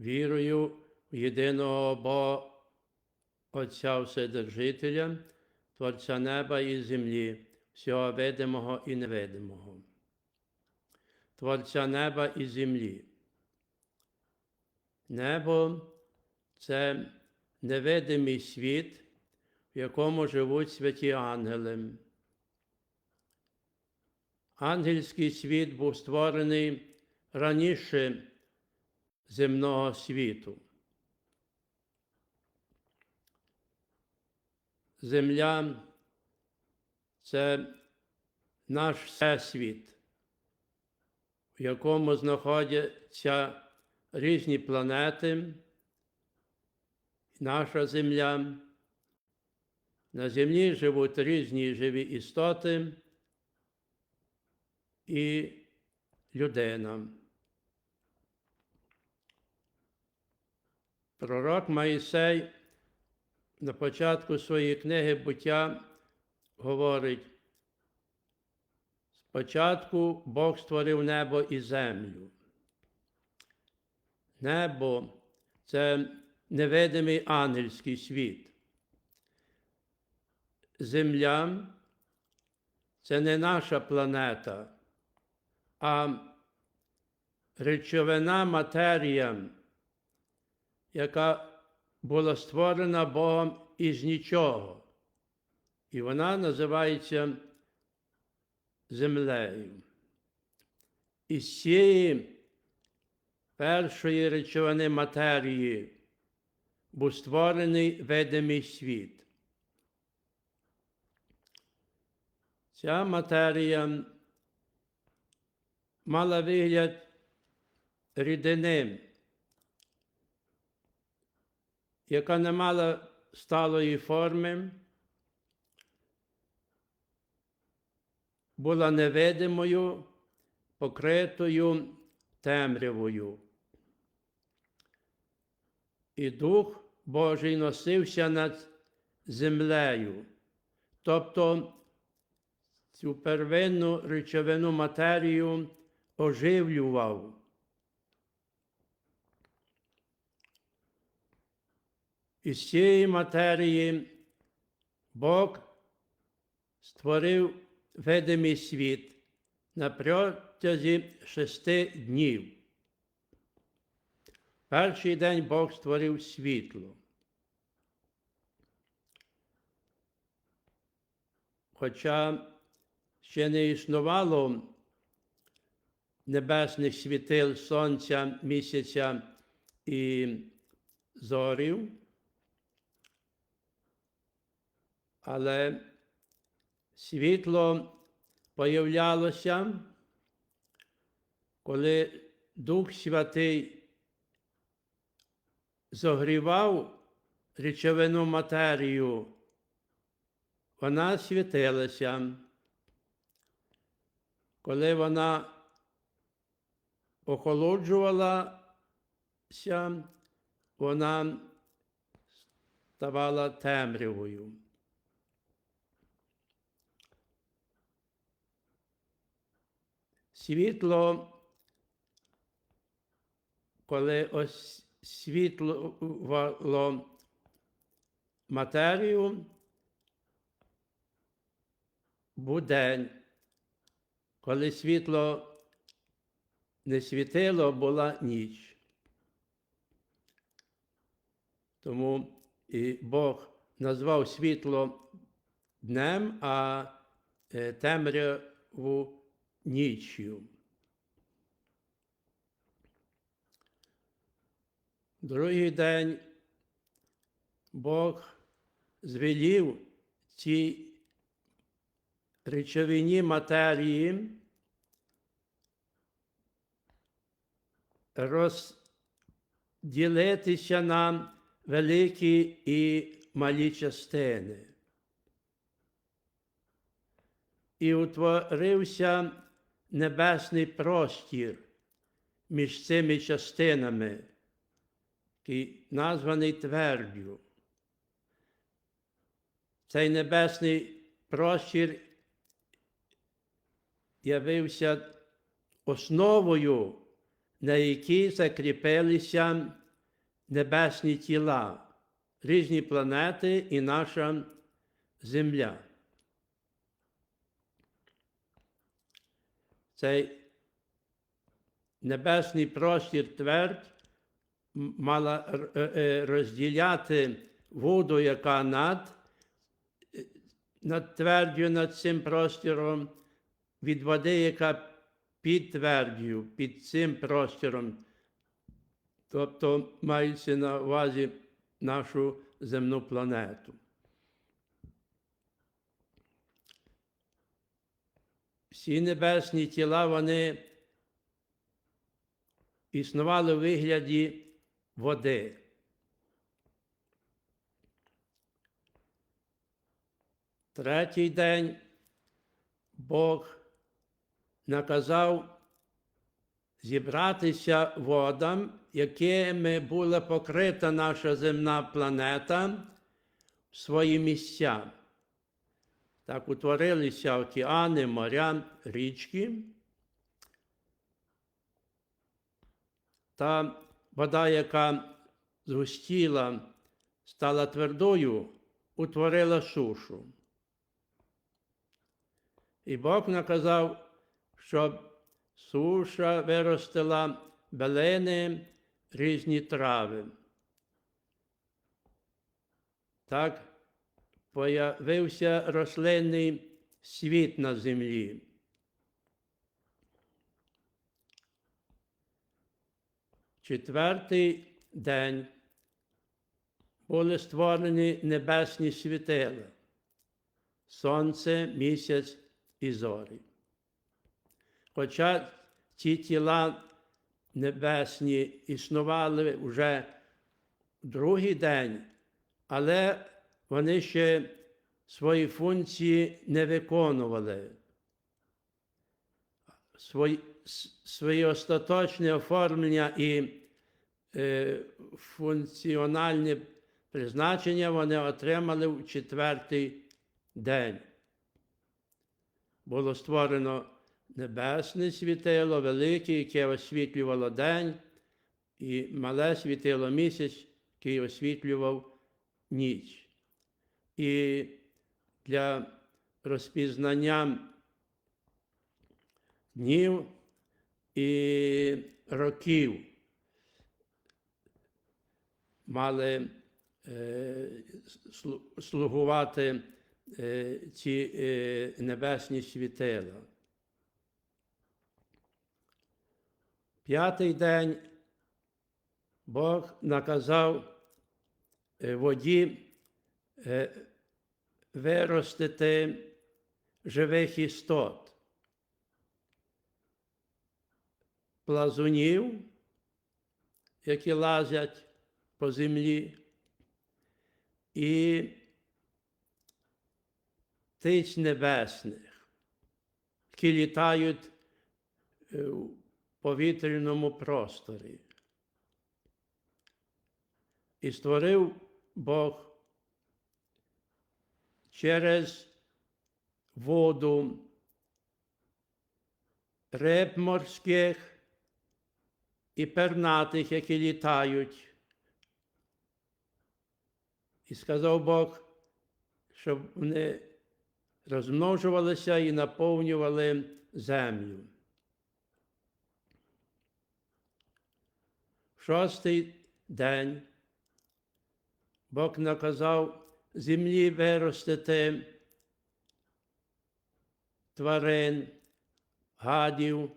Вірую в єдиного Бога, Отця Вседержителя, Творця неба і землі, всього видимого і невидимого, Творця неба і землі. Небо це невидимий світ, в якому живуть святі ангели. Ангельський світ був створений раніше земного світу. Земля це наш всесвіт, в якому знаходяться різні планети, наша Земля. На землі живуть різні живі істоти і людина. Пророк Моїсей на початку своєї книги буття говорить, спочатку Бог створив небо і землю. Небо це невидимий ангельський світ. Земля це не наша планета, а речовина матерія, яка була створена Богом із нічого. І вона називається землею. Із цієї першої речовини матерії був створений видимий світ. Ця матерія мала вигляд рідини, яка не мала сталої форми, була невидимою, покритою темрявою. І Дух Божий носився над землею, тобто цю первинну речовину матерію оживлював. Із цієї матерії Бог створив видимий світ на протязі шести днів. Перший день Бог створив світло. Хоча ще не існувало небесних світил сонця, місяця і зорів, але світло появлялося, коли Дух Святий зогрівав речовину матерію, вона світилася. Коли вона охолоджувалася, вона ставала темрявою. Світло, коли освітлювало матерію, був день, коли світло не світило, була ніч. Тому і Бог назвав світло днем, а е, темряву ніччю. Другий день Бог звелів цій речовині матерії розділитися на великі і малі частини. І утворився небесний простір між цими частинами, який названий твердю. Цей небесний простір явився основою, на якій закріпилися небесні тіла, різні планети і наша Земля. Цей небесний простір твердь мала е, е, розділяти воду, яка над, е, над твердю, над цим простіром, від води, яка під твердю, під цим простіром. Тобто мається на увазі нашу земну планету. Всі небесні тіла, вони існували у вигляді води. Третій день Бог наказав зібратися водам, якими була покрита наша земна планета в свої місця. Так утворилися океани, моря, річки. Та вода, яка згустіла, стала твердою, утворила сушу. І Бог наказав, щоб суша виростила белини, різні трави. Так появився рослинний світ на землі. Четвертий день були створені небесні світила, сонце, місяць і зорі. Хоча ці тіла небесні існували вже другий день, але вони ще свої функції не виконували. Свої, с- своє остаточне оформлення і е, функціональне призначення вони отримали в четвертий день. Було створено небесне світило, велике, яке освітлювало день, і мале світило місяць, який освітлював ніч. І для розпізнання днів і років мали е, слугувати е, ці е, небесні світила. П'ятий день Бог наказав е, воді е, виростити живих істот, плазунів, які лазять по землі, і птиць небесних, які літають е, у повітряному просторі. І створив Бог через воду риб морських і пернатих, які літають. І сказав Бог, щоб вони розмножувалися і наповнювали землю. Шостий день Бог наказав землі виростити тварин, гадів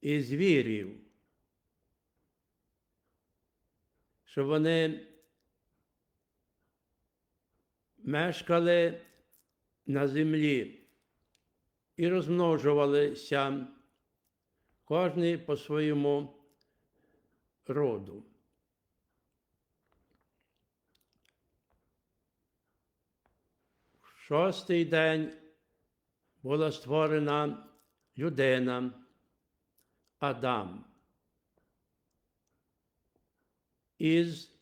і звірів, щоб вони мешкали на землі і розмножувалися кожний по своєму роду. Шостий день була створена людина, Адам. Із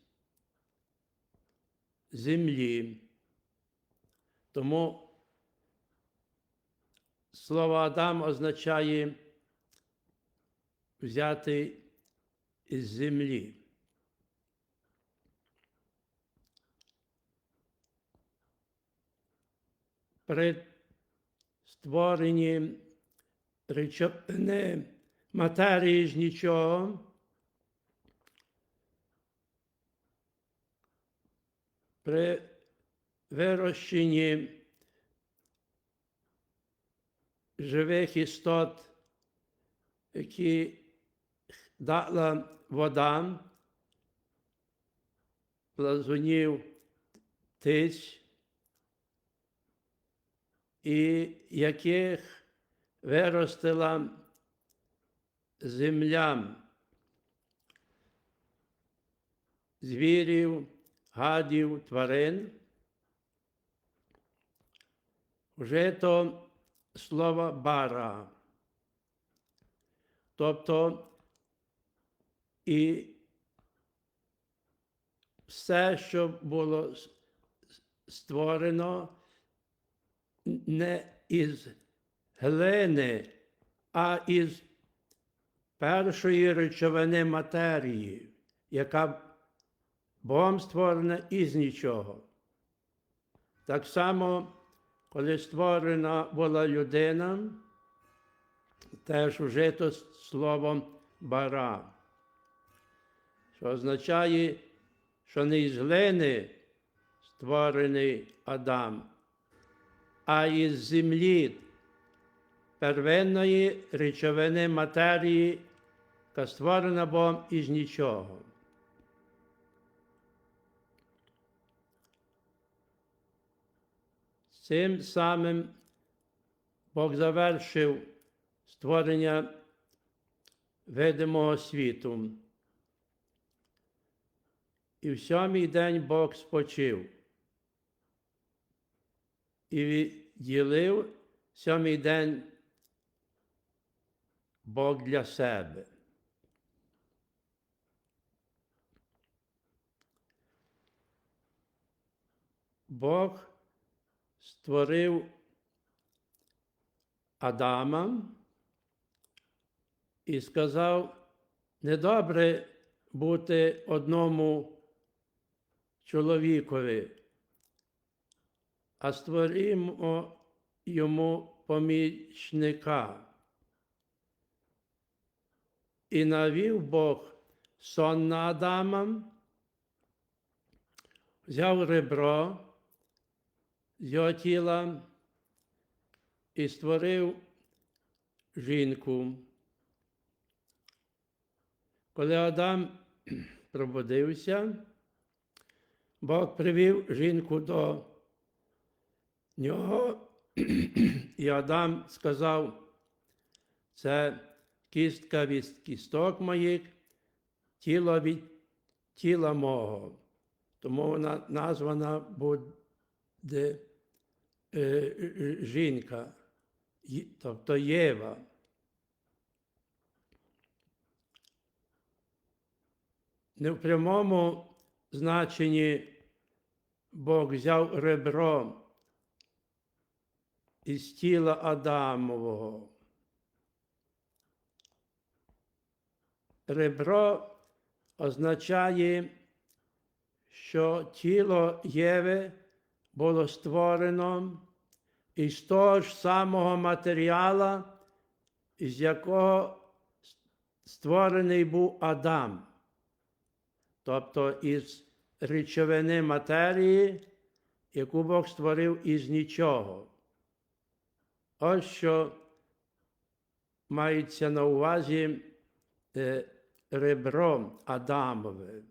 землі. Тому слово Адам означає взяти із землі. При створенні речовини матерії ж нічого. При вирощенні живих істот, які дала вода, плазунів, птиць, і яких виростила земля звірів, гадів, тварин. Вже то слово бара. Тобто і все, що було створено не із глини, а із першої речовини матерії, яка Богом створена із нічого. Так само, коли створена була людина, теж вжито словом бара, що означає, що не із глини створений Адам, а із землі первинної речовини матерії, яка створена Богом із нічого. Цим самим Бог завершив створення видимого світу. І в сьомий день Бог спочив і відділив сьомий день Бог для себе. Бог створив Адама і сказав, недобре бути одному чоловікові, а створимо йому помічника. І навів Бог сон на Адама, взяв ребро з його тіла і створив жінку. Коли Адам пробудився, Бог привів жінку до нього, і Адам сказав, це кістка від кісток моїх, тіло від тіла мого. Тому вона названа буде е, е, жінка, тобто Єва. Не в прямому значенні Бог взяв ребро із тіла Адамового. Ребро означає, що тіло Єви було створено із того ж самого матеріала, із якого створений був Адам, тобто із речовини матерії, яку Бог створив із нічого. Ось що мається на увазі е, ребро Адамове.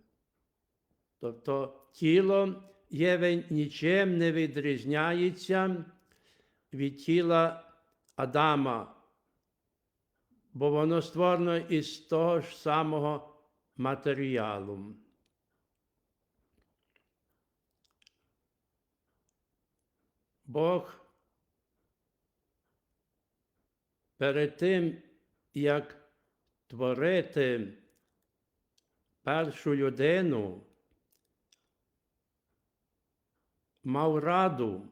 Тобто тіло Єви нічим не відрізняється від тіла Адама, бо воно створено із того ж самого матеріалу. Бог перед тим, як творити першу людину, мав раду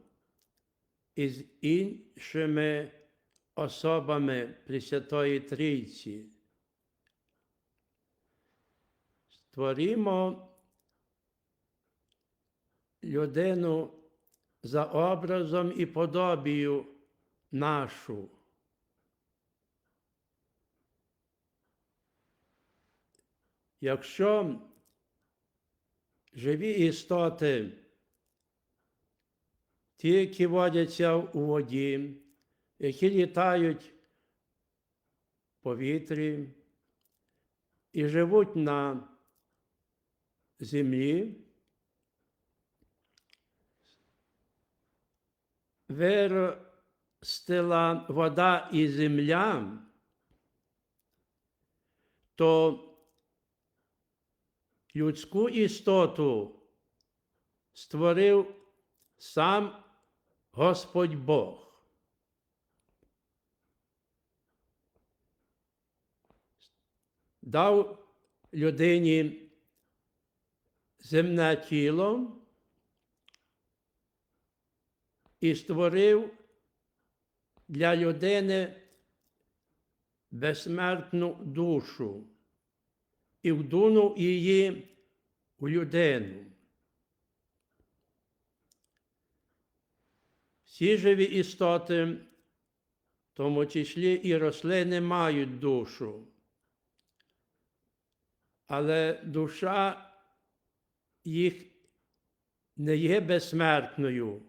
із іншими особами Пресвятої Трійці. Створімо людину за образом і подобію нашу. Якщо живі істоти, ті, які водяться у воді, які літають в повітрі і живуть на землі, виростила вода і земля, то людську істоту створив сам Господь Бог. Дав людині земне тіло і створив для людини безсмертну душу і вдунув її у людину. Всі живі істоти, в тому числі і рослини, мають душу. Але душа їх не є безсмертною.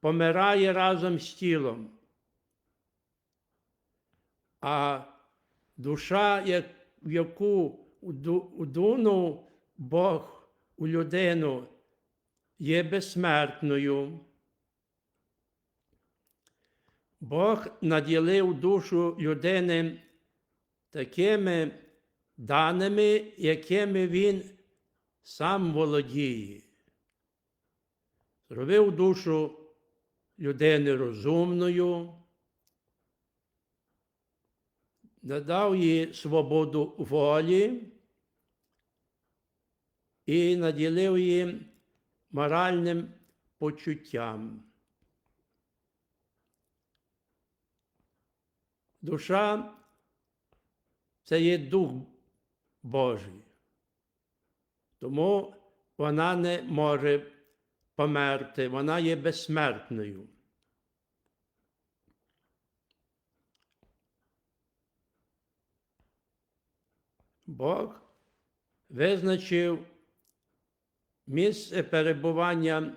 Помирає разом з тілом. А душа, як- яку вдунув Бог у людину, є безсмертною. Бог наділив душу людини такими даними, якими він сам володіє. Зробив душу людини розумною, надав їй свободу волі і наділив її моральним почуттям. Душа це є Дух Божий. Тому вона не може померти, вона є безсмертною. Бог визначив місце перебування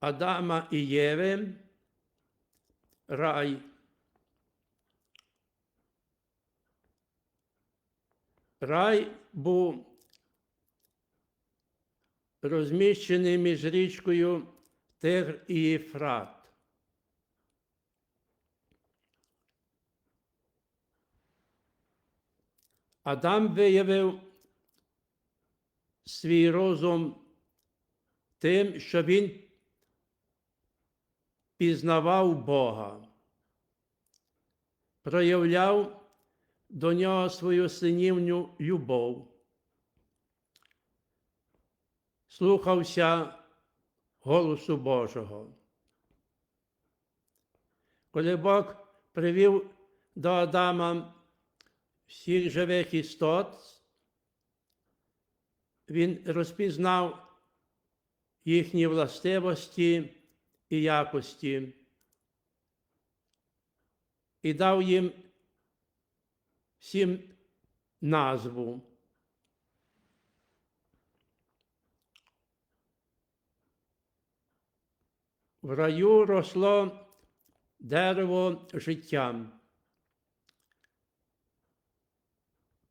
Адама і Єви, рай. Рай був розміщений між річкою Тигр і Єфрат. Адам виявив свій розум тим, що він пізнавав Бога, проявляв до нього свою синівню любов, слухався голосу Божого. Коли Бог привів до Адама всіх живих істот, він розпізнав їхні властивості і якості і дав їм всім назву. В раю росло дерево життя.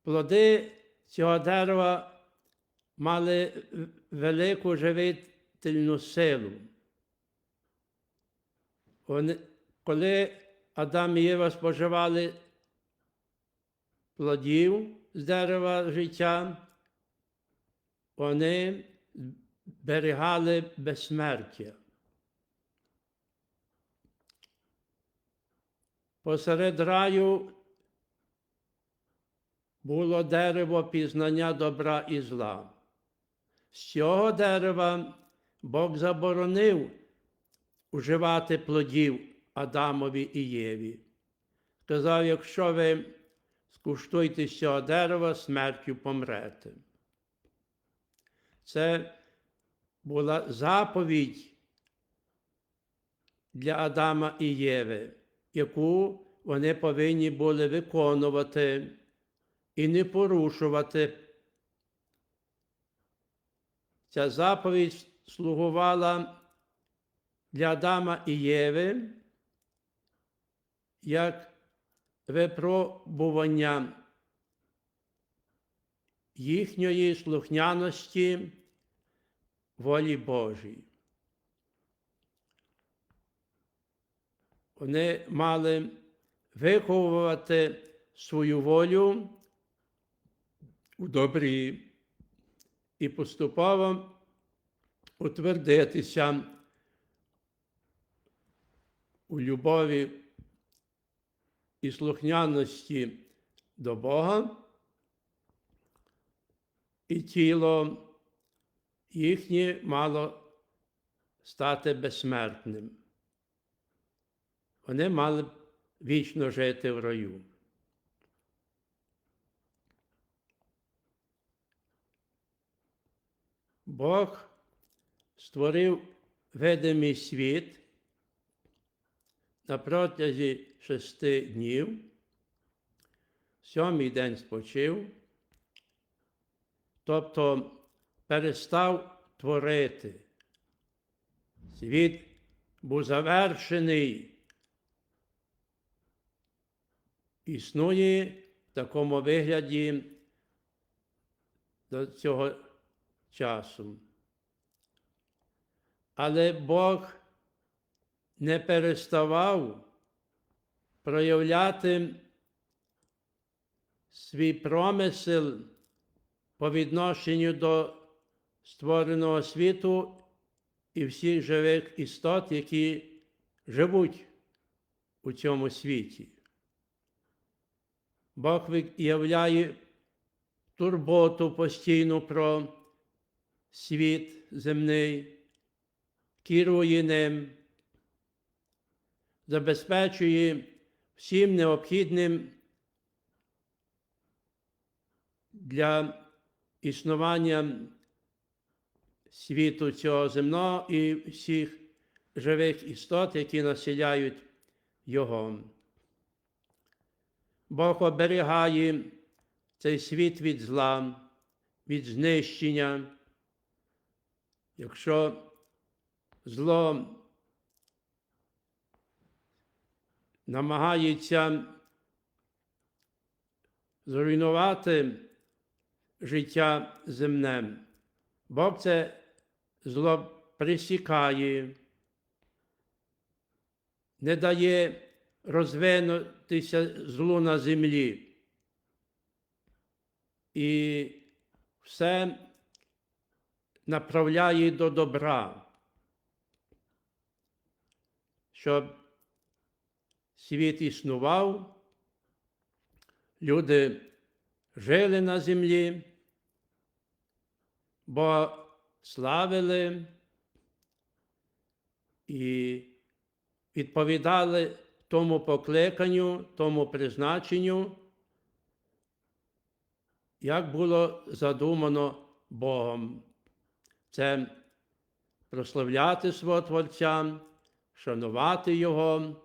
Плоди цього дерева мали велику живительну силу. Вони, коли Адам і Єва споживали плодів з дерева життя, вони зберігали безсмертя. Посеред раю було дерево пізнання добра і зла. З цього дерева Бог заборонив уживати плодів Адамові і Єві. Сказав, якщо ви скуштуєте з цього дерева, смертю помрете. Це була заповідь для Адама і Єви, яку вони повинні були виконувати і не порушувати. Ця заповідь слугувала для Адама і Єви як випробування їхньої слухняності волі Божій. Вони мали виховувати свою волю у добрі і поступово утвердитися у любові і слухняності до Бога, і тіло їхнє мало стати безсмертним. Вони мали вічно жити в раю. Бог створив видимий світ на протязі шести днів, сьомий день спочив, тобто перестав творити. Світ був завершений. Існує в такому вигляді до цього часу. Але Бог не переставав проявляти свій промисел по відношенню до створеного світу і всіх живих істот, які живуть у цьому світі. Бог виявляє турботу постійну про світ земний, керує ним, забезпечує всім необхідним для існування світу цього земного і всіх живих істот, які населяють його. Бог оберігає цей світ від зла, від знищення. Якщо зло намагається зруйнувати життя земне, Бог це зло присікає, не дає розвинутися злу на землі. І все направляє до добра, щоб світ існував, люди жили на землі, бо славили і відповідали тому покликанню, тому призначенню, як було задумано Богом. Це прославляти свого Творця, шанувати Його,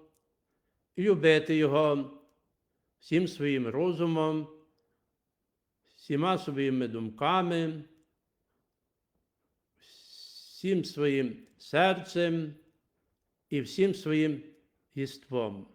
любити Його всім своїм розумом, всіма своїми думками, всім своїм серцем і всім своїм єством.